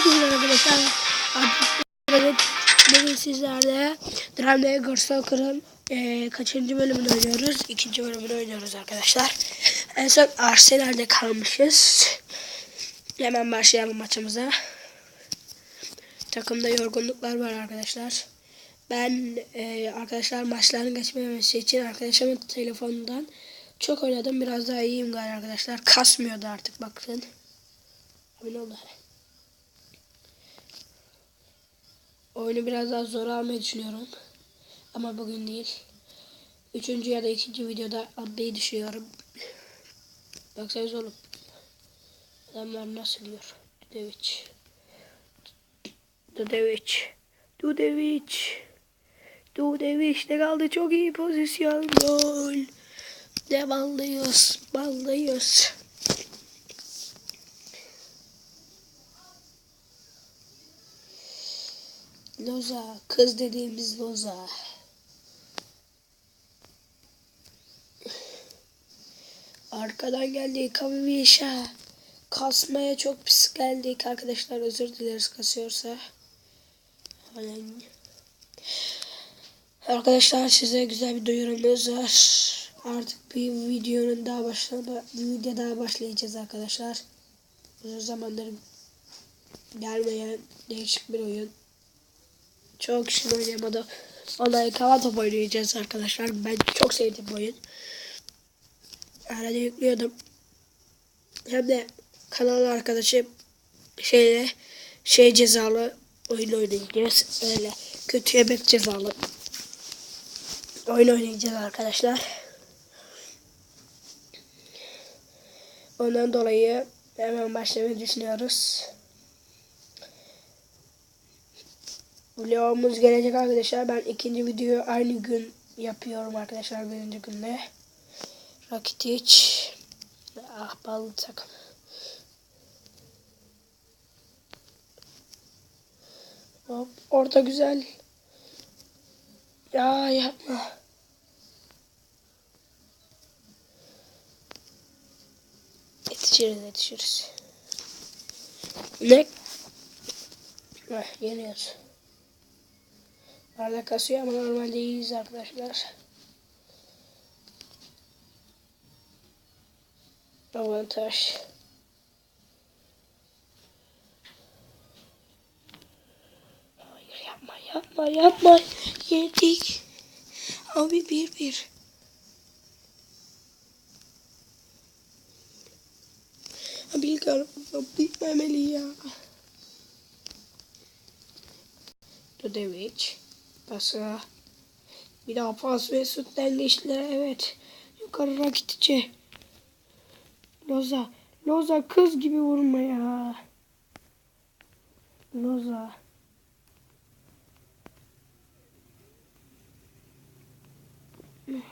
Herkese arkadaşlar. Artık bugün sizlerle Drum Soccer'ın e, kaçıncı bölümünü oynuyoruz? İkinci bölümünü oynuyoruz arkadaşlar. En son Arsenal'de kalmışız. Hemen başlayalım maçımıza. Takımda yorgunluklar var arkadaşlar. Ben e, arkadaşlar maçların geçmemesi için arkadaşımın telefonundan çok oynadım. Biraz daha iyiyim galiba arkadaşlar. Kasmıyordu artık bakın. Abi ne Oyunu biraz daha zor almayı düşünüyorum. Ama bugün değil. Üçüncü ya da ikinci videoda almayı düşünüyorum. Baksanıza oğlum. Adamlar nasıl yiyor? Dudevic. Dudevic. Dudevic. Dudevic de kaldı çok iyi pozisyon. Gol. Devallıyoruz. Ballıyoruz. Loza. Kız dediğimiz Loza. Arkadan geldi Kavivişa. Kasmaya çok pis geldik arkadaşlar. Özür dileriz kasıyorsa. Arkadaşlar size güzel bir duyurumuz var. Artık bir videonun daha başlama, video daha başlayacağız arkadaşlar. Uzun zamandır gelmeyen değişik bir oyun. Çok kişinin oynayamadı. Vallahi kava top oynayacağız arkadaşlar. Ben çok sevdim bu oyun. Arada yüklüyordum. Hem de kanal arkadaşım şeyle şey cezalı oyun oynayacağız. Öyle kötü yemek cezalı oyun oynayacağız arkadaşlar. Ondan dolayı hemen başlamayı düşünüyoruz. Vlogumuz gelecek arkadaşlar. Ben ikinci videoyu aynı gün yapıyorum arkadaşlar birinci günde. Rakitic. Ah ballı takım. Hop, orta güzel. Ya yapma. Yetişiriz yetişiriz. Ne? Heh, yeniyoruz. Arada kasıyor ama normalde iyiyiz arkadaşlar. Avantaj. Hayır yapma yapma yapma. Yedik. Abi bir bir. Abi araba bitmemeli ya. Dudevic. Pası. Bir daha pas ve sütten geçtiler. Evet. Yukarı Rakitic'e. Loza. Loza kız gibi vurma ya. Loza. Emre.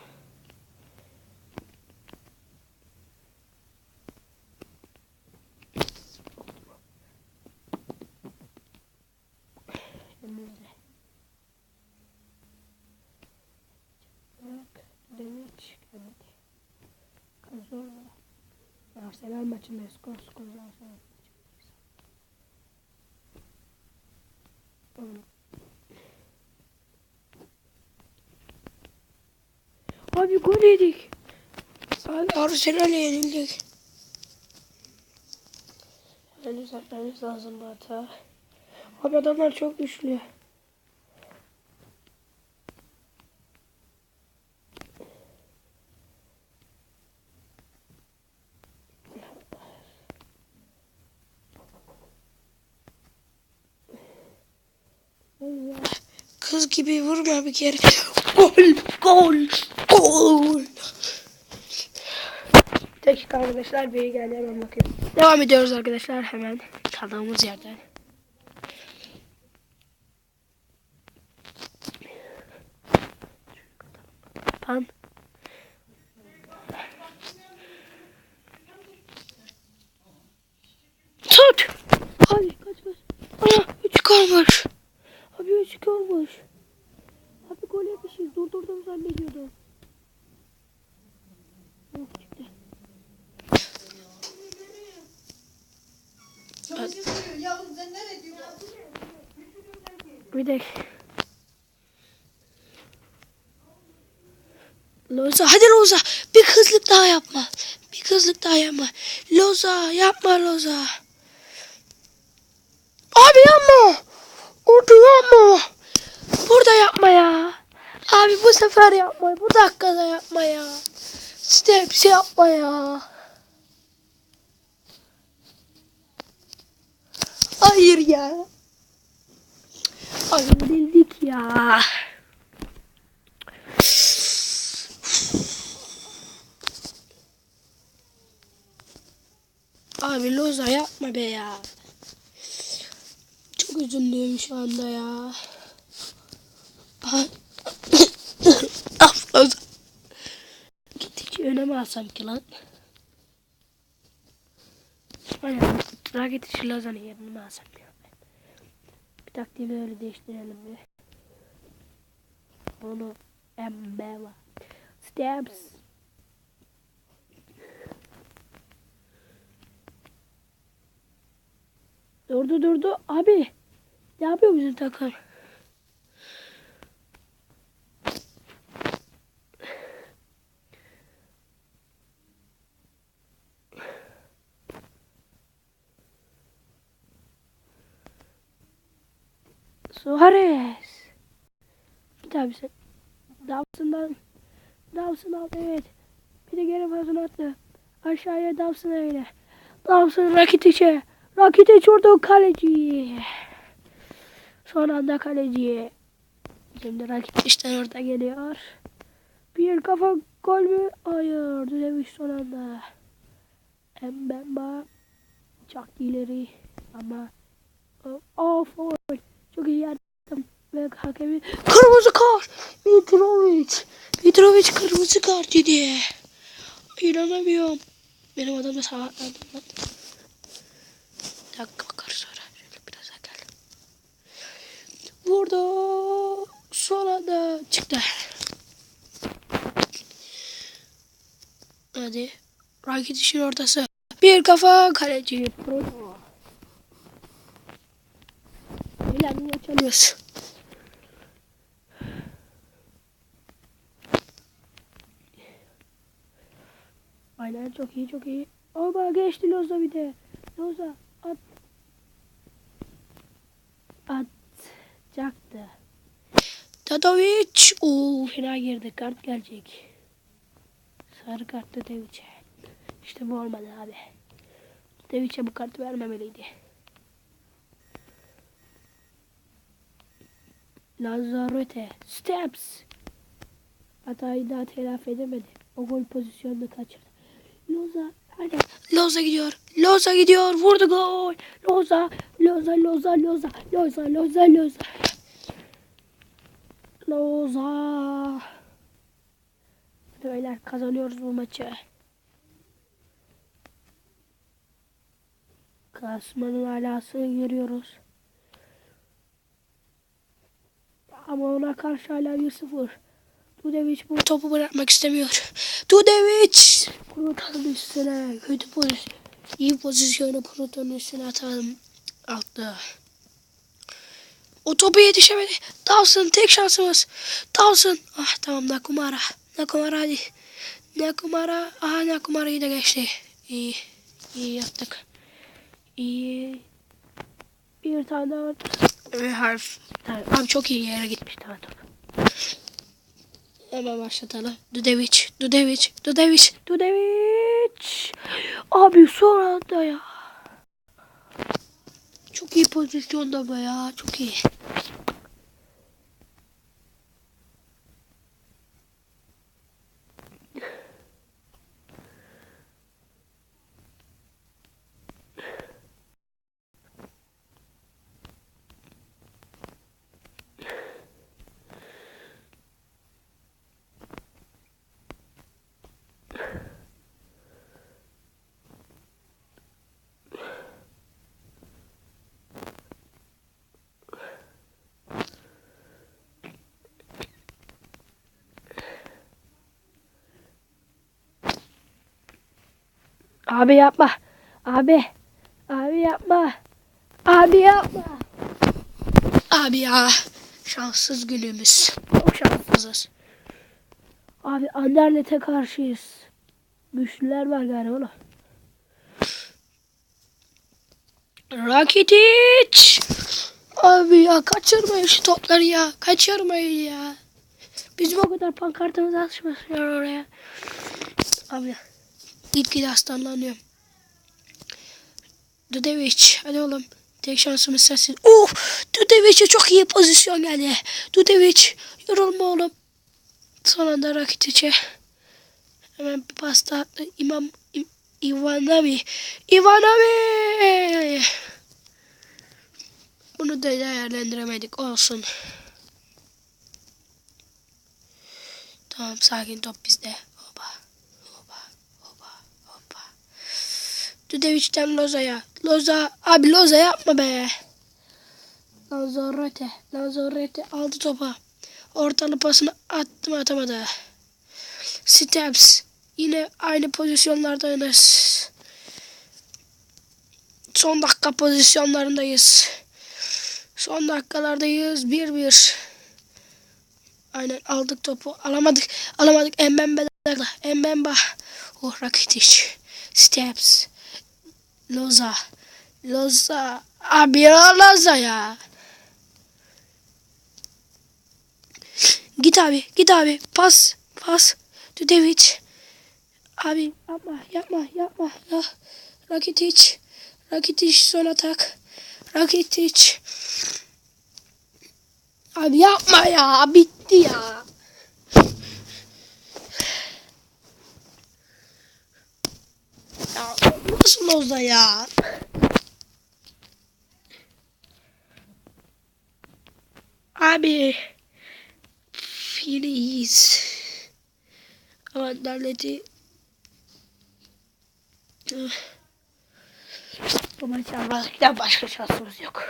Demek geldi. Kazorla. Arsenal maçındayız. Skor skor Arsenal. Oğlum. Abi gol yedik. Abi Arsenal'e yenildik. Hemen düzeltmemiz lazım bu hata. Abi adamlar çok güçlü. Kız gibi vurma bir kere. Gol, gol, gol. Dakika arkadaşlar biri geldi hemen bakıyorum. Devam ediyoruz arkadaşlar hemen kaldığımız yerden. Durdurdum zannediyordum. Yok çıktı. Bir dakika. Loza hadi Loza bir kızlık daha yapma. Bir kızlık daha yapma. Loza yapma Loza. Abi yapma. Orada yapma. Burada yapma ya. Abi bu sefer yapma. Bu dakikada yapma ya. Steps yapma ya. Hayır ya. Ay bildik ya. Abi Loza yapma be ya. Çok üzüldüm şu anda ya. Af Loza. Git hiç öne mi alsam ki lan? Aynen. Raket işi Loza'nın yerini mi alsam ya? Bir taktiğimi öyle değiştirelim bir. Onu embeva. Steps. Durdu durdu. Abi. Ne yapıyor bizim takım? Suarez. Bir daha bir şey. Dawson'dan. Dawson aldı evet. Bir de geri pasını attı. Aşağıya Dawson öyle. Dawson Rakitic'e. Rakitic orada kaleci. Son anda kaleci. Şimdi Rakitic'ten orada geliyor. Bir kafa gol mü? Hayır. Düzemiş son anda. Mbemba. Çok ileri. Ama Oh, foul. Çok iyi yardım. Ve hakemi kırmızı kart. Mitrovic. Mitrovic kırmızı kart yedi. İnanamıyorum. Benim adam da sabahlandı lan. Bir dakika bakar sonra. Şöyle biraz daha gel. Vurdu. Sonra da çıktı. Hadi. Rakit işin ortası. Bir kafa kaleci. Bruno. Niye çalıyoruz? Aynen çok iyi çok iyi. Ama geçti Loza bir de. Loza at. Atacaktı. Tatovic. Oo fena girdi. Kart gelecek. Sarı kart Tadovic'e. İşte bu olmadı abi. Tadovic'e bu kartı vermemeliydi. Lazarete. Steps. Hatayı daha telafi edemedi. O gol pozisyonunu kaçırdı. Loza. Hadi. Loza gidiyor. Loza gidiyor. Vurdu gol. Loza. Loza. Loza. Loza. Loza. Loza. Loza. Loza. Beyler kazanıyoruz bu maçı. Kasmanın alasını görüyoruz. Ama ona karşı hala 1-0. Dudevic bu topu bırakmak istemiyor. Dudevic! Kurutanın üstüne. Kötü pozisyon. İyi pozisyonu Kurutanın üstüne atalım. Altta. O topu yetişemedi. Dawson tek şansımız. Dawson. Ah tamam Nakumara. Nakumara hadi. Nakumara. Aha Nakumara'yı da geçti. İyi. İyi yaptık. İyi. Bir tane daha. Ve harf. Tamam. Abi çok iyi yere gitmiş tamam top. Hemen başlatalım. Dudevic, Dudevic, Dudevic, Dudevic. Abi son anda ya. Çok iyi pozisyonda bu ya. Çok iyi. Abi yapma. Abi. Abi yapma. Abi yapma. Abi ya. Şanssız günümüz. Çok şanssızız. Abi Anderlet'e karşıyız. Güçlüler var galiba oğlum. Rakitic. Abi ya kaçırmayın şu topları ya. Kaçırmayın ya. Bizim o kadar pankartımız açmışlar oraya. Abi gitgide hastalanıyorum. Dudevic hadi oğlum. Tek şansımız sensin. Oh! Dudevic'e çok iyi pozisyon geldi. Dudevic yorulma oğlum. Son anda Rakitic'e. Hemen bir pasta attı. İmam İ- Ivanovi. Ivanovi! Bunu da değerlendiremedik. Olsun. Tamam sakin top bizde. Dudevic'den Loza'ya. Loza. Abi Loza yapma be. Lanzarote. Lanzarote aldı topa. Ortalı pasını attım atamadı. Steps. Yine aynı pozisyonlardayız. Son dakika pozisyonlarındayız. Son dakikalardayız. 1-1. Aynen aldık topu. Alamadık. Alamadık. Embembe. Embemba. Oh Rakitic. Steps. Loza. Loza. Abi ya Loza ya. Git abi. Git abi. Pas. Pas. Dudevic. Abi yapma. Yapma. Yapma. Ya. Rakitic. Rakitic son atak. Rakitic. Abi yapma ya. Bitti ya. Ya nasıl olsa ya? Abi. Yine iyiyiz. Ama devleti bu maçı almaktan başka şansımız yok.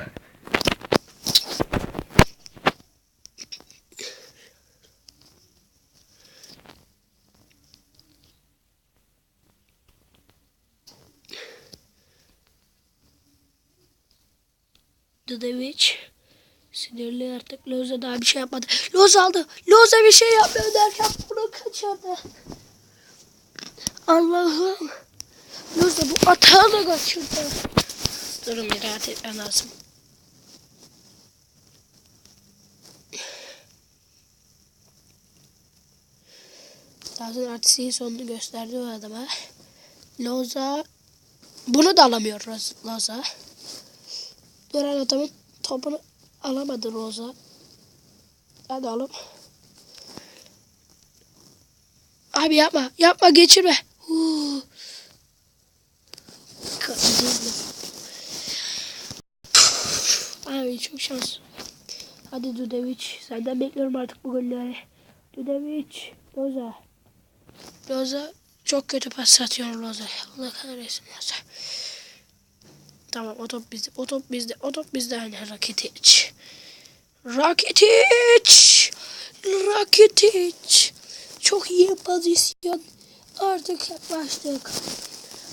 Dudevic sinirli artık. Loza daha bir şey yapmadı. Loza aldı. Loza bir şey yapmıyor derken bunu kaçırdı. Allah'ım. Loza bu atağı da kaçırdı. Durun bir rahat etmem lazım. Zaten artistliğin sonunu gösterdi o adama. Loza bunu da alamıyor Loza. Duran adamın topunu alamadı Roza. Hadi oğlum. Abi yapma. Yapma geçirme. Huu. Abi çok şans. Hadi Dudevic. Senden bekliyorum artık bu golleri. Dudevic. Loza. Loza çok kötü pas atıyor Loza. Allah kahretsin Loza. Tamam o top bizde. O top bizde. O top bizde. Aynen Rakitic. Rakitic. Rakitic. Çok iyi pozisyon. Artık yaklaştık.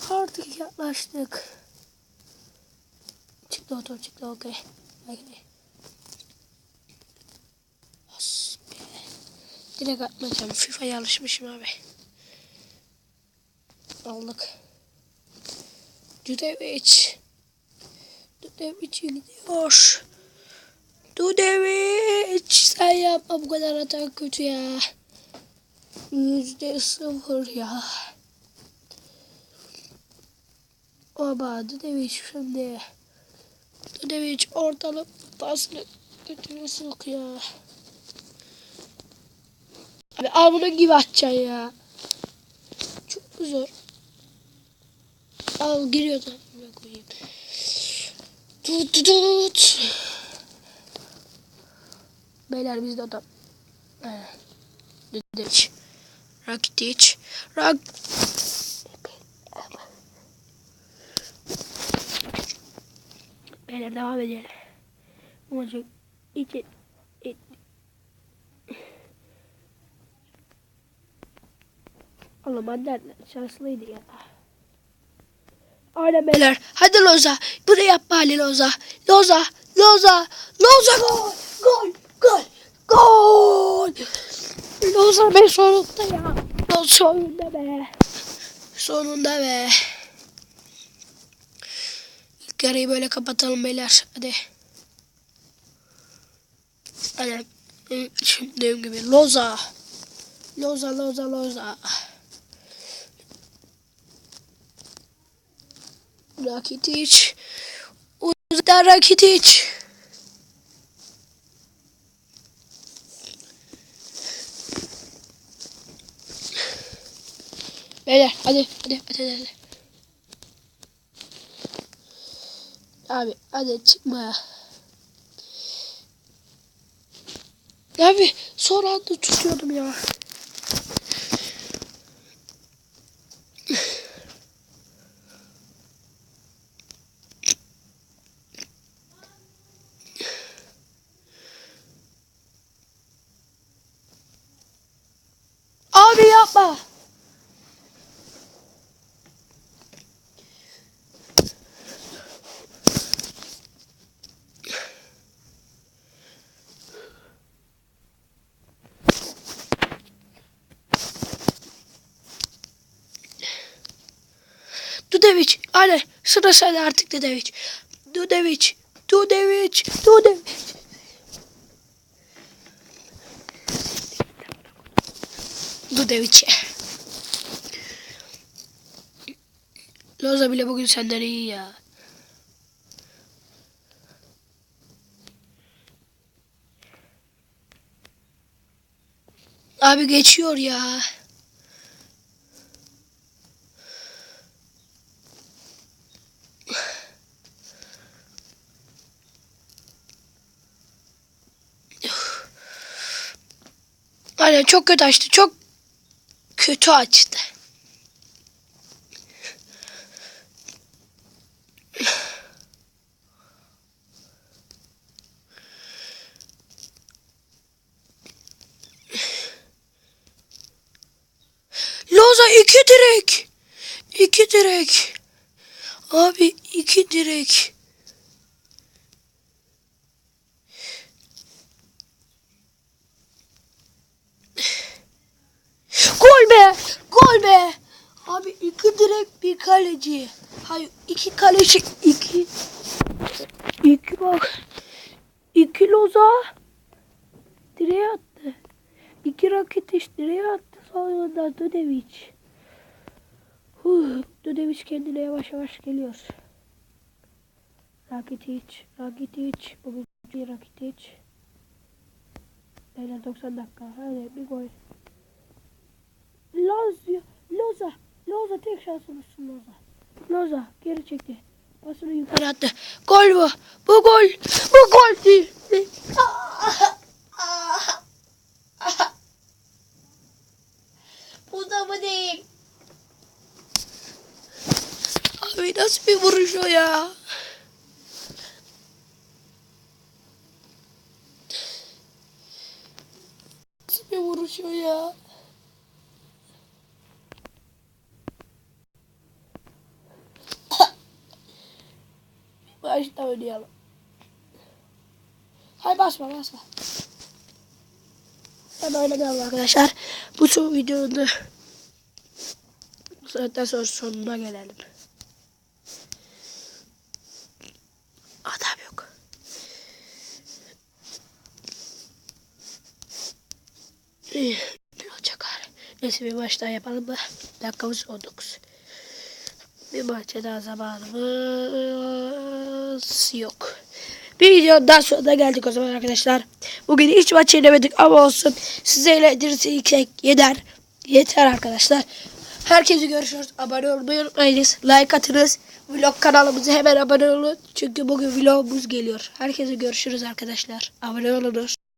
Artık yaklaştık. Çıktı o top çıktı okey. Be. Direkt atmayacağım. FIFA'ya alışmışım abi. Aldık. Dudevic. Dudevic gidiyor. Dudevic. Sen yapma bu kadar atak kötü ya. Yüzde sıfır ya. Oba Dudevic şimdi. Dudevic ortalık pasını sok ya. Abi al bunu gibi atacaksın ya. Çok zor. Al giriyor da. Koyayım. Tut tut tut. Beyler bizde adam. Dudevic. Rakitic. Rak... Beyler devam edelim. Bu maçı iki... iki- Oğlum Ander şanslıydı ya. Aynen beyler. Hadi Loza. Bunu yap bari Loza. Loza. Loza. Loza gol. Gol. Gol. Gol. Loza be sonunda ya. Loza sonunda be. Sonunda be. İlk yarıyı böyle kapatalım beyler. Hadi. Hadi. Şimdi dediğim gibi Loza. Loza, Loza, Loza. Rakitic. Uzaktan Rakitic. Beyler hadi hadi hadi hadi. Abi hadi çıkma. Abi son anda tutuyordum ya. Abi yapma. Dudeviç. Hadi sıra sende artık Dudeviç. Dudeviç. Dudeviç. Dudeviç. Dudeviç'e. Loza bile bugün senden iyi ya. Abi geçiyor ya. Aynen çok kötü açtı. Çok kötü açtı. Loza iki direk. İki direk. Abi iki direk. Gol be! Gol be! Abi iki direk bir kaleci. Hayır iki kaleci iki. İki bak. İki loza. Direğe attı. İki raket iş direğe attı. Sonra Dudeviç. Huh, Dudeviç kendine yavaş yavaş geliyor. Rakitic, Rakitic, bugün Rakitic. Beyler 90 dakika. Hadi bir gol. Lazio, Loza, Loza tek şansımız Loza. Loza geri çekti. Pasını yukarı attı. Gol bu. Bu gol. Bu gol değil. Bu da mı değil? Abi nasıl bir vuruş o ya? Nasıl bir vuruş o ya? Başta oynayalım. Hay basma basma. Ben oynayalım arkadaşlar. Bu son videonun bu saatten sonra sonuna gelelim. Adam yok. Ne olacak gari? Neyse bir daha yapalım da. Dakikamız 19. Bir maça daha zamanımız yok. Bir videonun daha sonuna geldik o zaman arkadaşlar. Bugün hiç maç yenemedik ama olsun. Size eğlendirirsek yeter. Yeter arkadaşlar. Herkese görüşürüz. Abone olmayı unutmayınız. Like atınız. Vlog kanalımıza hemen abone olun. Çünkü bugün vlogumuz geliyor. Herkese görüşürüz arkadaşlar. Abone olunuz.